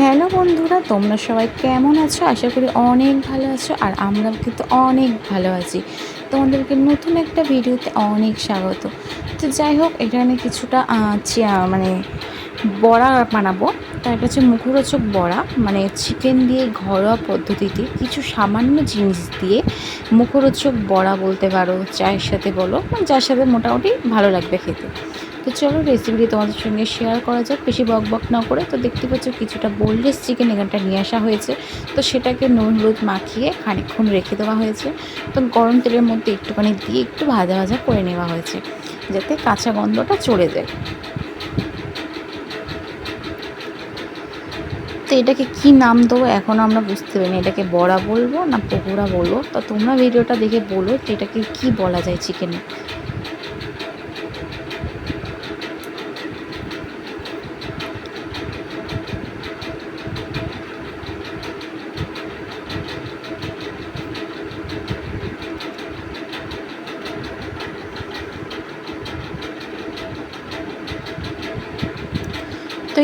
Hello বন্ধুরা, তোমরা সবাই কেমন আছো? আশা করি অনেক ভালো আছো আর আমরা কিন্তু অনেক ভালো আছি। তোমাদেরকে নতুন একটা ভিডিওতে অনেক স্বাগত। তো যাই হোক এখানে কিছুটা মানে বড়া বানাবো। তার কাছে মুখরোচক বড়া মানে চিকেন দিয়ে ঘরোয়া পদ্ধতিতে কিছু সামান্য জিনিস দিয়ে মুখরোচক বড়া বলতে পারো, চায়ের সাথে বলো, যার সাথে মোটামুটি ভালো লাগবে খেতে। তো চলো রেসিপিটি তোমাদের সঙ্গে শেয়ার করা যাক। বেশি বক বক না করে। তো দেখতে পাচ্ছ কিছুটা বোনলেস চিকেন এখানটা নিয়ে আসা হয়েছে। তো সেটাকে নুন, হলুদ মাখিয়ে খানিকক্ষণ রেখে দেওয়া হয়েছে। তো গরম তেলের মধ্যে একটুখানি দিয়ে একটু ভাজা ভাজা করে নেওয়া হয়েছে, যাতে কাঁচা গন্ধটা চলে যায়। তো এটাকে কি নাম দেবো এখনও আমরা বুঝতে পারিনি। এটাকে বড়া বলব না পকোড়া বলব? তো তোমরা ভিডিওটা দেখে বলো যে এটাকে কি বলা যায় চিকেনে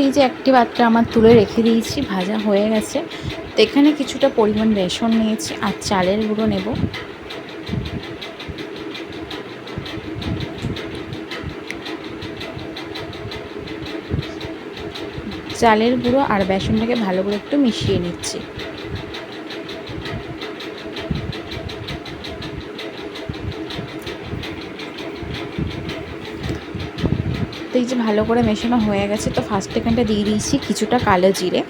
এই যে একটি পাত্রে আমার তুলে রেখে দিয়েছি, ভাজা হয়ে গেছে। তো এখানে কিছুটা পরিমাণ বেসন নিয়েছি আর চালের গুঁড়ো নেব। চালের গুঁড়ো আর বেসনটাকে ভালো করে একটু মিশিয়ে নিচ্ছি। যে ভালো করে মেশানো হয়ে গেছে, তো ফার্স্ট এখানটা দিয়ে দিয়েছি কিছুটা কালো জিরে।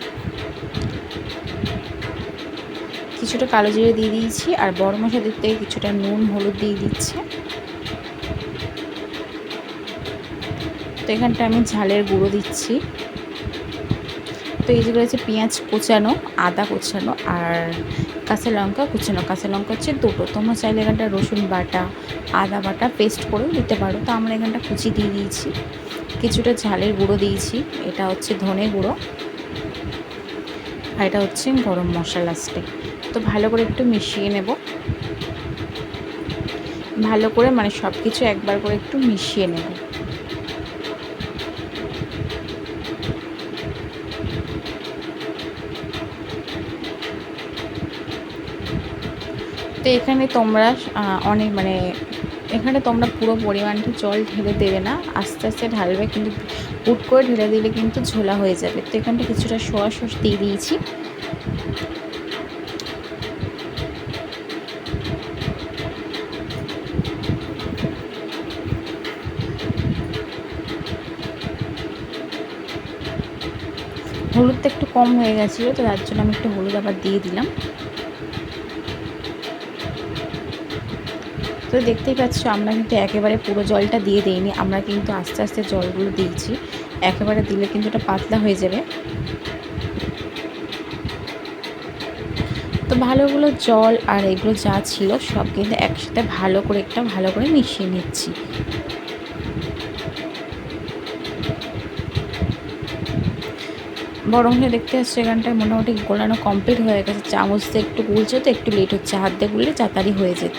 কিছুটা কালো জিরে দিয়ে দিয়েছি আর বড় মশলা দিক থেকে কিছুটা নুন, হলুদ দিয়ে দিচ্ছি। তো এখানটা আমি ঝালের গুঁড়ো দিচ্ছি। তো এই যেগুলো হচ্ছে পেঁয়াজ কোচানো, আদা কোচানো আর কাঁচা লঙ্কা কুচানো। কাঁচা লঙ্কা হচ্ছে দুটো, তোমরা চাইলে এখানটা রসুন বাটা, আদা বাটা পেস্ট করেও দিতে পারো। তো আমরা এখানটা কুচি দিয়ে দিয়েছি। কিছুটা ঝালের গুঁড়ো দিয়েছি। এটা হচ্ছে ধনে গুঁড়ো। আর এটা হচ্ছে গরম মশলা লাস্টে। তো ভালো করে একটু মিশিয়ে নেব। ভালো করে মানে সব কিছু একবার করে একটু মিশিয়ে নেব। তো এখানে তোমরা অনেক মানে এখানে তোমরা পুরো পরিমাণটা জল ঢেলে দেবে না, আস্তে আস্তে ঢালবে কিন্তু হুট করে ঢেলে দিলে কিন্তু ঝোলা হয়ে যাবে। তো এখানটা কিছুটা সোয়া সস দিয়ে দিয়েছি। হলুদটা একটু কম হয়ে গেছিল, তো তার জন্য আমি একটু হলুদ আবার দিয়ে দিলাম। তো দেখতেই পাচ্ছ, আমরা কিন্তু একেবারে পুরো জলটা দিয়ে দিইনি, আমরা কিন্তু আস্তে আস্তে জলগুলো দিয়েছি। একেবারে দিলে কিন্তু এটা পাতলা হয়ে যাবে। তো ভালোগুলো জল আর এগুলো যা ছিল সব কিন্তু একসাথে ভালো করে একটা ভালো করে মিশিয়ে নিচ্ছি। বরং হয়ে দেখতে পাচ্ছি, এখানটায় মোটামুটি গোলানো কমপ্লিট হয়ে গেছে। চামচ দিয়ে একটু গুলছে তো, একটু লেট হচ্ছে। হাত দিয়ে গুললে তাড়াতাড়ি হয়ে যেত।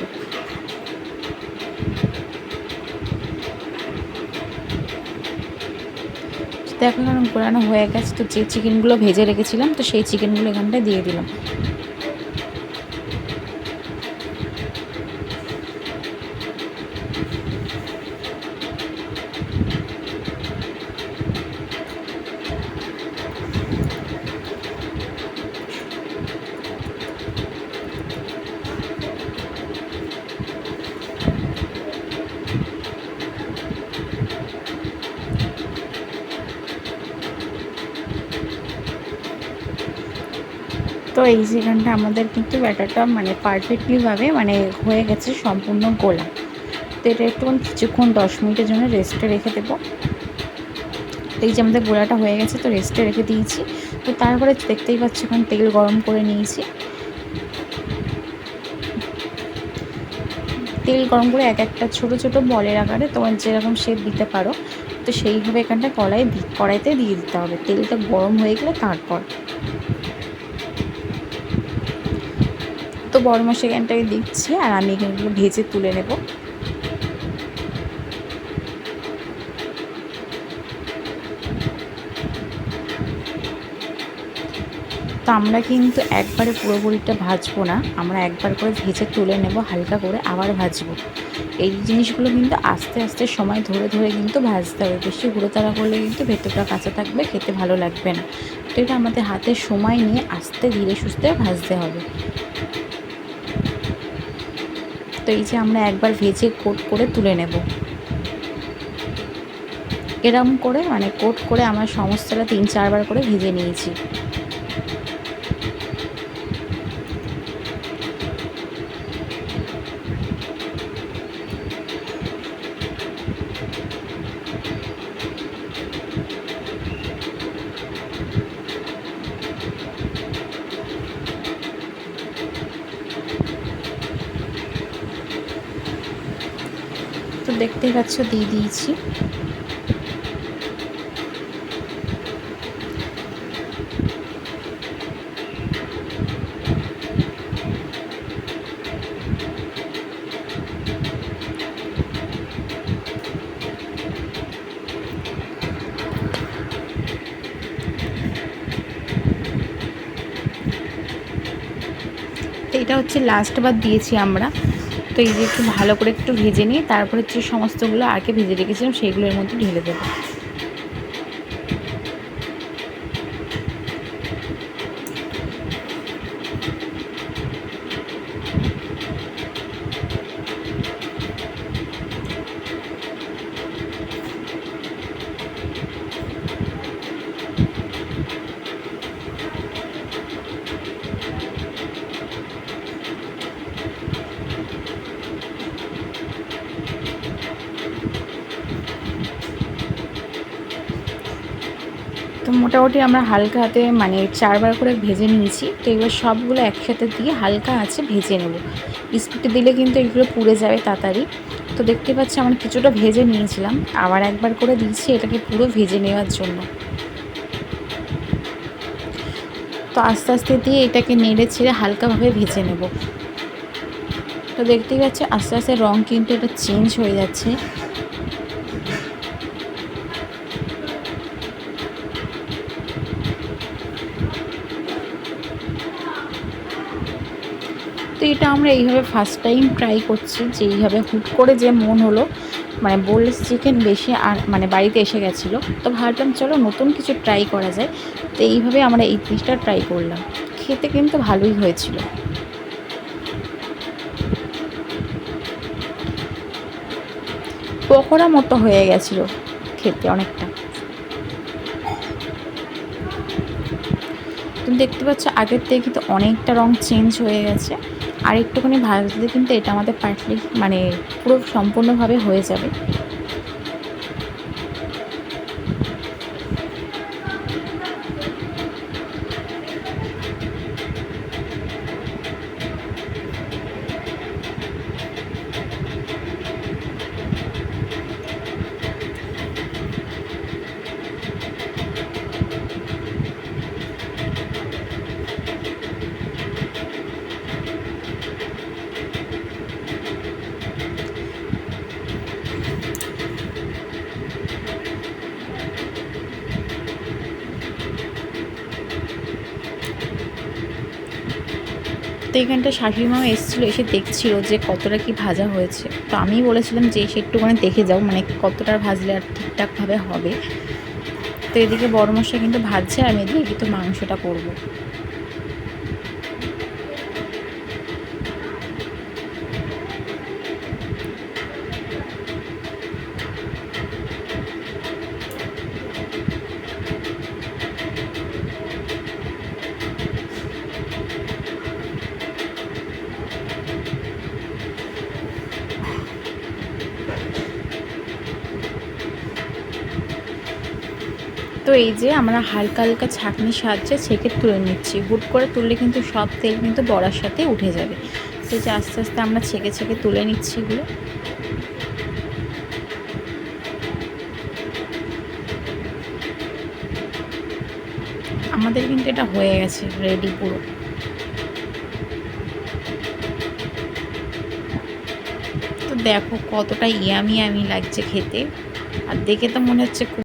এখন গোলানো হয়ে গেছে। তো যে চিকেনগুলো ভেজে রেখেছিলাম, তো সেই চিকেনগুলো এখানটায় দিয়ে দিলাম। তো এই যেখানটা আমাদের কিন্তু ব্যাটারটা মানে পারফেক্টলিভাবে মানে হয়ে গেছে সম্পূর্ণ গোলা। তো এটা একটু কিছুক্ষণ দশ মিনিটের জন্য রেস্টে রেখে দেবো। এই যে আমাদের গোলাটা হয়ে গেছে তো রেস্টে রেখে দিয়েছি। তো তারপরে দেখতেই পাচ্ছি এখন তেল গরম করে নিয়েছি। তেল গরম করে এক একটা ছোট ছোট বলের আকারে তোমার যেরকম শেপ দিতে পারো, তো সেইভাবে এখানটা কড়াই কড়াইতে দিয়ে দিতে হবে। তেলটা গরম হয়ে গেলে তারপর তো বড় মাছ এখানটাকে দিচ্ছি আর আমি এখানগুলো ভেজে তুলে নেব। তো আমরা কিন্তু একবারে পুরোপুরিটা ভাজবো না, আমরা একবার করে ভেজে তুলে নেব, হালকা করে আবার ভাজবো। এই জিনিসগুলো কিন্তু আস্তে আস্তে সময় ধরে ধরে কিন্তু ভাজতে হবে, বেশি তাড়া করলে কিন্তু ভেতরটা কাঁচা থাকবে, খেতে ভালো লাগবে না। তো এটা আমাদের হাতে সময় নিয়ে আস্তে ধীরে সুস্থে ভাজতে হবে। তো এই যে আমরা একবার ভেজে কোট করে তুলে নেব। এরম করে মানে কোট করে আমার সমস্তটা তিন চারবার করে ভেজে নিয়েছি। দেখতেই পাচ্ছ দিয়ে দিয়েছি। এটা হচ্ছে লাস্ট বার দিয়েছি আমরা। তো এই যে একটু ভালো করে একটু ভেজে নিয়ে তারপরে যে সমস্তগুলো আগে ভেজে রেখেছিলাম, সেইগুলোর মধ্যে ঢেলে দেবো তো মোটামুটি আমরা হালকা হাতে মানে চারবার করে ভেজে নিয়েছি। তো এবার সবগুলো একসাথে দিয়ে হালকা আছে ভেজে নেব। বিস্কুটে দিলে কিন্তু এগুলো পুড়ে যাবে তাড়াতাড়ি। তো দেখতে পাচ্ছি আমরা কিছুটা ভেজে নিয়েছিলাম। আবার একবার করে দিয়েছি এটাকে পুরো ভেজে নেওয়ার জন্য। তো আস্তে আস্তে দিয়ে এটাকে নেড়ে ছেড়ে হালকাভাবে ভেজে নেব। তো দেখতেই পাচ্ছি আস্তে আস্তে রঙ কিন্তু এটা চেঞ্জ হয়ে যাচ্ছে। এটা আমরা এইভাবে ফার্স্ট টাইম ট্রাই করছি, যে এইভাবে হুট করে যে মন হলো মানে বোললেস চিকেন বেশি আর মানে বাড়িতে এসে গেছিল, তো ভাবলাম চলো নতুন কিছু ট্রাই করা যায়, তো এইভাবে আমরা এই জিনিসটা ট্রাই করলাম। খেতে কিন্তু ভালোই হয়েছিল। পকোড়া মতো হয়ে গেছিল খেতে অনেকটা। তুমি দেখতে পাচ্ছ আগের থেকে কিন্তু অনেকটা রং চেঞ্জ হয়ে গেছে। আর একটুখানি ভাজলে কিন্তু এটা আমাদের পারফেক্ট মানে পুরো সম্পূর্ণভাবে হয়ে যাবে। তো এখানটা শাশুড়ি মা এসেছিল, এসে দেখছিল যে কতটা কি ভাজা হয়েছে। তো আমি বলেছিলাম যে, এসে একটুখানি দেখে যাও মানে কতটা ভাজলে আর ঠিকঠাকভাবে হবে। তো এদিকে বড় মশলা কিন্তু ভাজছে আমি এদিকে কিন্তু মাংসটা করব। তো এই যে আমরা হালকা হালকা ছাঁকনির সাহায্যে ছেঁকে তুলে নিচ্ছি। হুট করে তুললে কিন্তু সব তেল কিন্তু বড়ার সাথে উঠে যাবে। তো যে আস্তে আস্তে আমরা ছেঁকে ছেঁকে তুলে নিচ্ছি এগুলো। আমাদের কিন্তু এটা হয়ে গেছে রেডি পুরো। তো দেখো কতটা ইয়ামি ইয়ামি লাগছে খেতে। আর দেখে তো মনে হচ্ছে